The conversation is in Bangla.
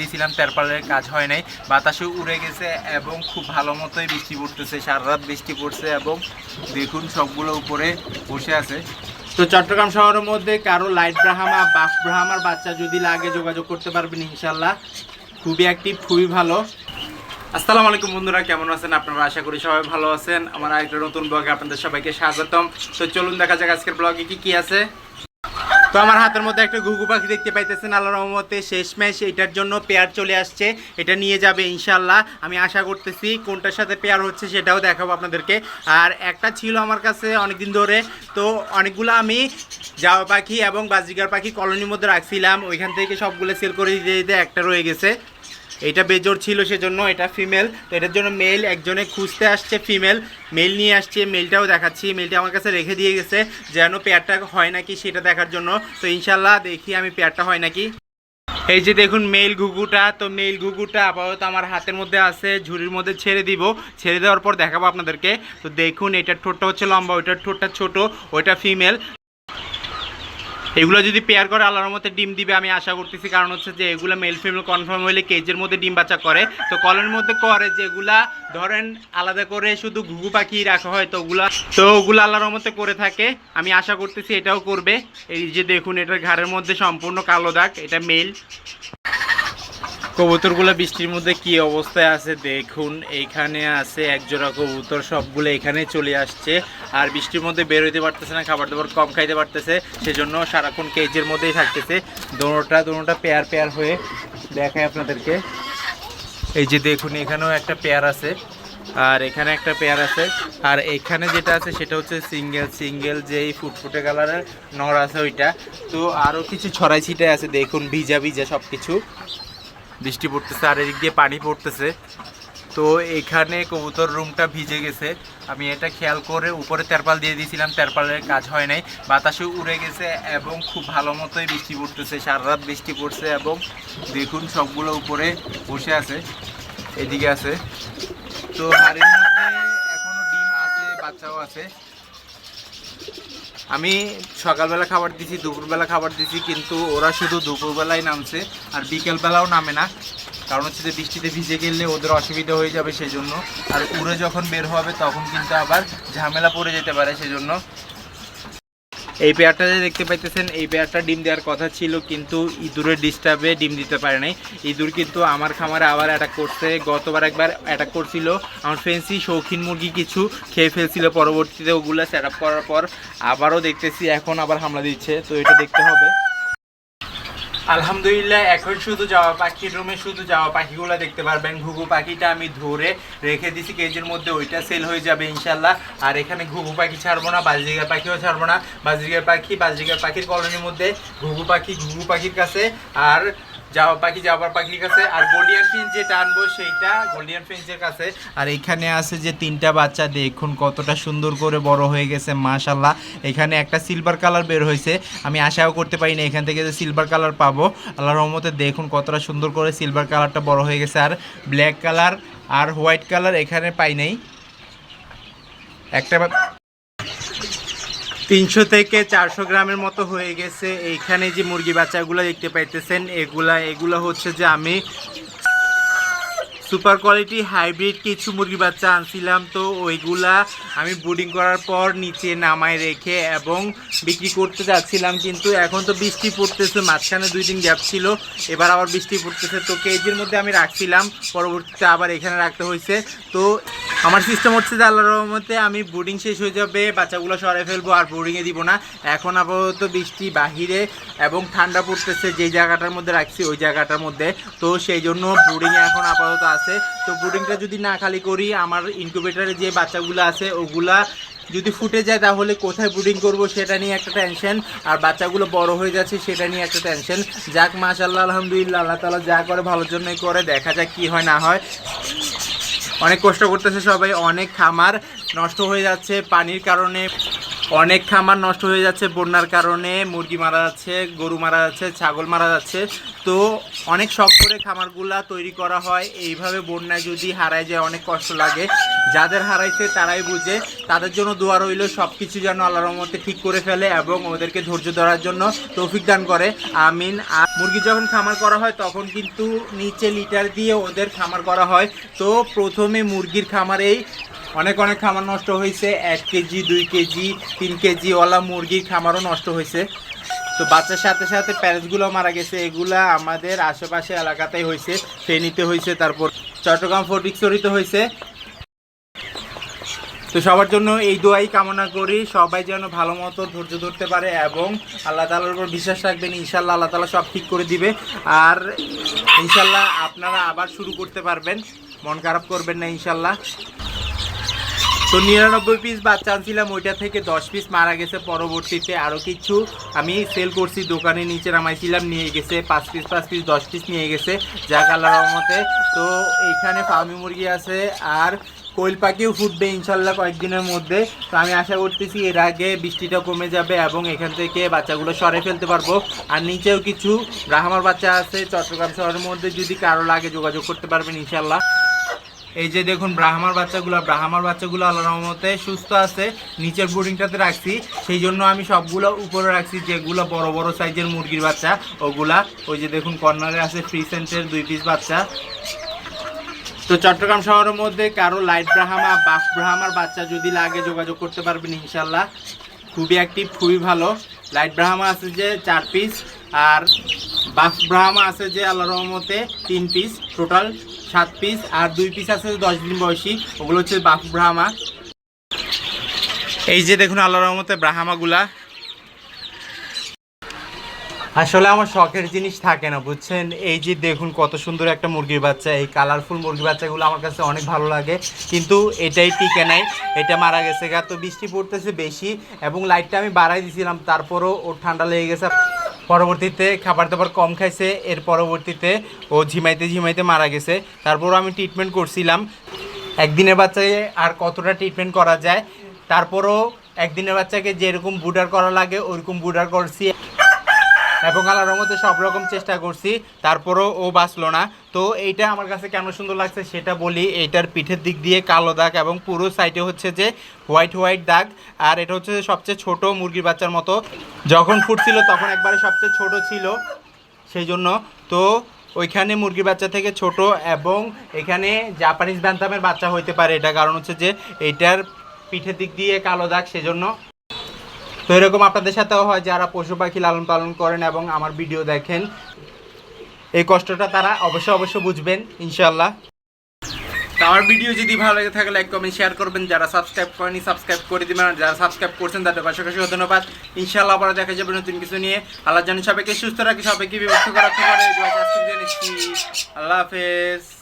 দিয়েছিলাম তেরপালের কাজ হয় নাই। বাতাসে উড়ে গেছে এবং খুব ভালো মতোই বৃষ্টি পড়তেছে, সারা রাত বৃষ্টি পড়ছে এবং দেখুন সবগুলো উপরে বসে আছে। তো চট্টগ্রাম শহরের মধ্যে কারও লাইট ব্রাহামা বাফ ব্রাহামার বাচ্চা যদি লাগে যোগাযোগ করতে পারবেন ইনশাল্লাহ খুবই অ্যাক্টিভ খুবই ভালো। আসসালামু আলাইকুম বন্ধুরা, কেমন আছেন আপনারা? আশা করি সবাই ভালো আছেন। আমার আরেকটা নতুন ব্লগে আপনাদের সবাইকে স্বাগতম। তো চলুন দেখা যাক আজকের ব্লগে কি কি আছে। তো আমার হাতের মধ্যে একটা ঘুঘু পাখি দেখতে পাইতেছেন আল্লাহ রহমতে। শেষমেশ এটার জন্য পেয়ার চলে আসছে। এটা নিয়ে যাবে ইনশাল্লাহ আমি আশা করতেছি কোনটার সাথে পেয়ার হচ্ছে সেটাও দেখাবো আপনাদেরকে। আর একটা ছিল আমার কাছে অনেকদিন ধরে। তো অনেকগুলো আমি যাওয়া পাখি এবং বাজিকার পাখি কলোনির মধ্যে রাখছিলাম। ওইখান থেকে সবগুলো সেল করে দিতে দিতে একটা রয়ে গেছে। এটা বেজোর ছিল সেজন্য এটা ফিমেল তো এটার জন্য মেল একজনে খুঁজতে আসছে ফিমেল মেল নিয়ে আসছে মেলটাও দেখাচ্ছি মেলটা আমার কাছে রেখে দিয়ে গেছে, যেন পেয়ারটা হয় নাকি সেটা দেখার জন্য। তো ইনশাল্লাহ দেখি আমি পেয়ারটা হয় নাকি। এই যে দেখুন মেল ঘুঘুটা, তো মেল ঘুঘুটা আপাতত আমার হাতের মধ্যে আছে, ঝুড়ির মধ্যে ছেড়ে দিব। ছেড়ে দেওয়ার পর দেখাবো আপনাদেরকে। তো দেখুন, এটার ঠোঁটটা হচ্ছে লম্বা, ওইটার ঠোঁটটা ছোট, ওইটা ফিমেল এগুলো যদি পেয়ার করে, আল্লাহর মধ্যে ডিম দিবে আমি আশা করতেছি। কারণ হচ্ছে যে এগুলো মেল ফিমেল কনফার্ম হলে কেজের মধ্যে ডিম বাচ্চা করে। তো কলের মধ্যে করে যেগুলা, ধরেন আলাদা করে শুধু ঘুঘু পাখি রাখা হয়, তো ওগুলা তো ওগুলো আল্লাহর মধ্যে করে থাকে। আমি আশা করতেছি এটাও করবে। এই যে দেখুন, এটার ঘাড়ের মধ্যে সম্পূর্ণ কালো দাগ, এটা মেল কবুতরগুলো বৃষ্টির মধ্যে কি অবস্থায় আছে দেখুন। এইখানে আছে একজোড়া কবুতর, সবগুলো এখানে চলে আসছে। আর বৃষ্টির মধ্যে বের হইতে পারতেছে না, খাবার দাবার কম খাইতে পারতেছে, সেজন্য সারাক্ষণ কেজের মধ্যেই থাকতেছে। দোনোটা দোনোটা পেয়ার পেয়ার হয়ে দেখায় আপনাদেরকে। এই যে দেখুন, এখানেও একটা পেয়ার আছে, আর এখানে একটা পেয়ার আছে। আর এখানে যেটা আছে, সেটা হচ্ছে সিঙ্গেল সিঙ্গেল যেই ফুটফুটে কালারের নর আছে ওইটা। তো আরও কিছু ছড়াই ছিটে আছে, দেখুন, ভিজা ভিজা সব কিছু বৃষ্টি পড়তেছে আর এদিক দিয়ে পানি পড়তেছে। তো এখানে কবুতর রুমটা ভিজে গেছে। আমি এটা খেয়াল করে উপরে তেরপাল দিয়ে দিয়েছিলাম, তেরপালের কাজ হয় নাই। বাতাসে উড়ে গেছে এবং খুব ভালো মতোই বৃষ্টি পড়তেছে, সারা রাত বৃষ্টি পড়ছে এবং দেখুন সবগুলো উপরে বসে আছে, এদিকে আছে। তো হাড়ির মধ্যে এখনও ডিম আছে, বাচ্চাও আছে। আমি সকালবেলা খাবার দিছি, দুপুরবেলা খাবার দিছি, কিন্তু ওরা শুধু দুপুরবেলায় নামছে আর বিকেলবেলাও নামে না। কারণ হচ্ছে যে বৃষ্টিতে ভিজে গেলে ওদের অসুবিধা হয়ে যাবে সেই জন্য আর উড়ে যখন বের হবে তখন কিন্তু আবার ঝামেলা পড়ে যেতে পারে সেই জন্য এই পেয়ারটা যে দেখতে পাইতেছেন, এই পেয়ারটা ডিম দেওয়ার কথা ছিল, কিন্তু ইঁদুরের ডিস্টার্বে ডিম দিতে পারে নাই। ইঁদুর কিন্তু আমার খামারে আবার অ্যাটাক করছে, গতবার একবার অ্যাটাক করছিল। আমার ফেন্সি শৌখিন মুরগি কিছু খেয়ে ফেলছিল, পরবর্তীতে ওগুলো সেট করার পর আবারও দেখতেছি, এখন আবার হামলা দিচ্ছে। তো এটা দেখতে হবে। আলহামদুলিল্লাহ, এখন শুধু যাওয়া পাখির রুমে শুধু যাওয়া পাখিগুলো দেখতে পারবেন। ঘুঘু পাখিটা আমি ধরে রেখে দিছি, কেজের মধ্যে ওইটা সেল হয়ে যাবে ইনশাল্লাহ আর এখানে ঘুঘু পাখি ছাড়বো না, বাজরিগার পাখিও ছাড়বো না। বাজরিগার পাখি, বাজরিগার পাখির কলোনির মধ্যে ঘুঘু পাখি, ঘুঘু পাখির কাছে। আর যাওয়া পাখি যাওয়ার পাখির কাছে আর গোল্ডিয়ান ফিঞ্চ যেটা আনব সেইটা গোল্ডিয়ান ফিঞ্চের কাছে। আর এখানে আছে যে তিনটা বাচ্চা, দেখুন কতটা সুন্দর করে বড় হয়ে গেছে মাশাল্লাহ এখানে একটা সিলভার কালার বের হয়েছে। আমি আশাও করতে পারি না এখান থেকে যে সিলভার কালার পাবো। আল্লাহর রহমতে দেখুন কতটা সুন্দর করে সিলভার কালারটা বড় হয়ে গেছে। আর ব্ল্যাক কালার আর হোয়াইট কালার এখানে পাই নাই। একটা তিনশো থেকে চারশো গ্রামের মতো হয়ে গেছে। এইখানে যে মুরগি বাচ্চাগুলো দেখতে পাইতেছেন, এগুলা এগুলো হচ্ছে যে আমি সুপার কোয়ালিটি হাইব্রিড কিছু মুরগি বাচ্চা আনছিলাম তো ওইগুলা আমি ব্রুডিং করার পর নিচে নামায় রেখে এবং বিক্রি করতে যাচ্ছিলাম, কিন্তু এখন তো বৃষ্টি পড়তেছে, মাঝখানে দুই দিন গ্যাপ ছিল, এবার আবার বৃষ্টি পড়তেছে। তো কেজির মধ্যে আমি রাখছিলাম, পরবর্তীতে আবার এখানে রাখতে হয়েছে। তো আমার সিস্টেম হচ্ছে যে আল্লাহর রহমতে আমি বোর্ডিং শেষ হয়ে যাবে, বাচ্চাগুলো সরে ফেলব, আর বোর্ডিংয়ে দিব না। এখন আপাতত বৃষ্টি বাহিরে এবং ঠান্ডা পড়তেছে, যেই জায়গাটার মধ্যে রাখছি, ওই জায়গাটার মধ্যে। তো সেই জন্য বোর্ডিংয়ে এখন আপাতত আছে। তো বোর্ডিংটা যদি না খালি করি, আমার ইনকিউবেটারে যে বাচ্চাগুলো আছে, ওগুলা যদি ফুটে যায়, তাহলে কোথায় ব্রুডিং করব সেটা নিয়ে একটা টেনশন আর বাচ্চাগুলো বড় হয়ে যাচ্ছে, সেটা নিয়ে একটা টেনশন যাক মাশাল্লাহ আলহামদুলিল্লাহ, আল্লাহ তালা যা করে ভালোর জন্যই করে, দেখা যাক কি হয়, না হয়। অনেক কষ্ট করতেছে সবাই, অনেক খামার নষ্ট হয়ে যাচ্ছে পানির কারণে। অনেক খামার নষ্ট হয়ে যাচ্ছে বন্যার কারণে, মুরগি মারা যাচ্ছে, গরু মারা যাচ্ছে, ছাগল মারা যাচ্ছে। তো অনেক শখ করে খামারগুলা তৈরি করা হয়। এইভাবে বন্যায় যদি হারায় যায় অনেক কষ্ট লাগে। যাদের হারাইছে তারাই বুঝে। তাদের জন্য দোয়া রইল সব কিছু যেন আল্লাহর রহমতে ঠিক করে ফেলে এবং ওদেরকে ধৈর্য ধরার জন্য তৌফিক দান করে। আমিন। আর মুরগি যখন খামার করা হয়, তখন কিন্তু নিচে লিটার দিয়ে ওদের খামার করা হয়। তো প্রথমে মুরগির খামারেই অনেক অনেক খামার নষ্ট হয়েছে। এক কেজি, দুই কেজি, তিন কেজি ওলা মুরগির খামারও নষ্ট হয়েছে। তো বাচ্চার সাথে সাথে প্যারেন্টসগুলো মারা গেছে। এগুলা আমাদের আশেপাশে এলাকাতেই হয়েছে, ফেনীতে হয়েছে, তারপর চট্টগ্রাম ফটিকছড়িতে হয়েছে। তো সবার জন্য এই দোয়াই কামনা করি, সবাই যেন ভালো মতো ধৈর্য ধরতে পারে এবং আল্লাহ তালার উপর বিশ্বাস রাখবেন ইনশাল্লাহ আল্লাহ তালা সব ঠিক করে দিবে। আর ইনশাল্লাহ আপনারা আবার শুরু করতে পারবেন, মন খারাপ করবেন না ইনশাল্লাহ তো নিরানব্বই পিস বাচ্চা আনছিলাম, ওইটা থেকে দশ পিস মারা গেছে পরবর্তীতে আরও কিছু। আমি সেল করছি, দোকানে নিচে নামাইছিলাম, নিয়ে গেছে, পাঁচ পিস পাঁচ পিস দশ পিস নিয়ে গেছে, যা কালার রহমতে তো এইখানে ফার্মি মুরগি আছে, আর কোয়েল পাখিও ফুটবে ইনশাল্লাহ কয়েকদিনের মধ্যে। তো আমি আশা করতেছি, এর আগে বৃষ্টিটা কমে যাবে এবং এখান থেকে বাচ্চাগুলো সরে ফেলতে পারব। আর নিচেও কিছু রাহামার বাচ্চা আছে, চট্টগ্রাম শহরের মধ্যে যদি কারও লাগে যোগাযোগ করতে পারবেন ইনশাল্লাহ। এই যে দেখুন, ব্রাহ্মার বাচ্চাগুলো ব্রাহ্মার বাচ্চাগুলো আল্লাহ রহমতে সুস্থ আছে। নিচের বোর্ডিংটাতে রাখছি। সেই জন্য আমি সবগুলো উপরে রাখছি, যেগুলো বড় বড় সাইজের মুরগির বাচ্চা। ওগুলা, ওই যে দেখুন, কর্নারে আছে ফ্রি সেন্টের দুই পিস বাচ্চা। তো চট্টগ্রাম শহরের মধ্যে কারও লাইট ব্রাহামা বাফ ব্রাহামার বাচ্চা যদি লাগে যোগাযোগ করতে পারবেন ইনশাল্লাহ খুবই অ্যাক্টিভ খুবই ভালো। লাইট ব্রাহামা আছে যে চার পিস আর বাফ ব্রাহামা আছে যে আল্লাহ রহমতে তিন পিস টোটাল সাত পিস আর দুই পিস আছে দশ দিন বয়সী। ওগুলো হচ্ছে বাফ ব্রাহামা। এই যে দেখুন আল্লাহ রহমতে ব্রাহামাগুলা। আসলে আমার শখের জিনিস থাকে না, বুঝছেন? এই যে দেখুন কত সুন্দর একটা মুরগির বাচ্চা, এই কালারফুল মুরগির বাচ্চাগুলো আমার কাছে অনেক ভালো লাগে। কিন্তু এটাই টিকে নাই, এটা মারা গেছে গা। তো বৃষ্টি পড়তেছে বেশি এবং লাইটটা আমি বাড়াই দিয়েছিলাম তারপরও ওর ঠান্ডা লেগে গেছে। পরবর্তীতে খাবার দাবার কম খাইছে, এর পরবর্তীতে ও ঝিমাইতে ঝিমাইতে মারা গেছে। তারপর আমি ট্রিটমেন্ট করছিলাম। একদিনের বাচ্চাকে আর কতটা ট্রিটমেন্ট করা যায়, তারপরও একদিনের বাচ্চাকে যেরকম বুডার করা লাগে, ওরকম বুডার করছি। এবং আল্লাহর রহমতে সব রকম চেষ্টা করছি, তারপরও ও বাঁচলো না। তো এইটা আমার কাছে কেন সুন্দর লাগছে সেটা বলি, এইটার পিঠের দিক দিয়ে কালো দাগ এবং পুরো সাইডে হচ্ছে যে হোয়াইট হোয়াইট দাগ, আর এটা হচ্ছে যে সবচেয়ে ছোট মুরগির বাচ্চার মতো। যখন ফুটছিল তখন একবারে সবচেয়ে ছোট ছিল, সেই জন্য। তো ওইখানে মুরগির বাচ্চা থেকে ছোট এবং এখানে জাপানিজ ব্যান্তামের বাচ্চা হইতে পারে এটা কারণ হচ্ছে যে এইটার পিঠের দিক দিয়ে কালো দাগ, সেজন্য তো এরকম আপনাদের সাথেও হয় যারা পশু পাখি লালন পালন করেন এবং আমার ভিডিও দেখেন, এই কষ্টটা তারা অবশ্যই অবশ্যই বুঝবেন ইনশাল্লাহ আমার ভিডিও যদি ভালো লাগে থাকে লাইক কমেন্ট শেয়ার করবেন। যারা সাবস্ক্রাইব করেনি সাবস্ক্রাইব করে দিবেন। আর যারা সাবস্ক্রাইব করছেন, তাদের পাশাপাশি ধন্যবাদ। ইনশাল্লাহ আবার দেখা যাবে নতুন কিছু নিয়ে। আল্লাহ জানি সবাইকে সুস্থ রাখি, সবাইকে বিভক্ত পারে। আল্লাহ হাফেজ।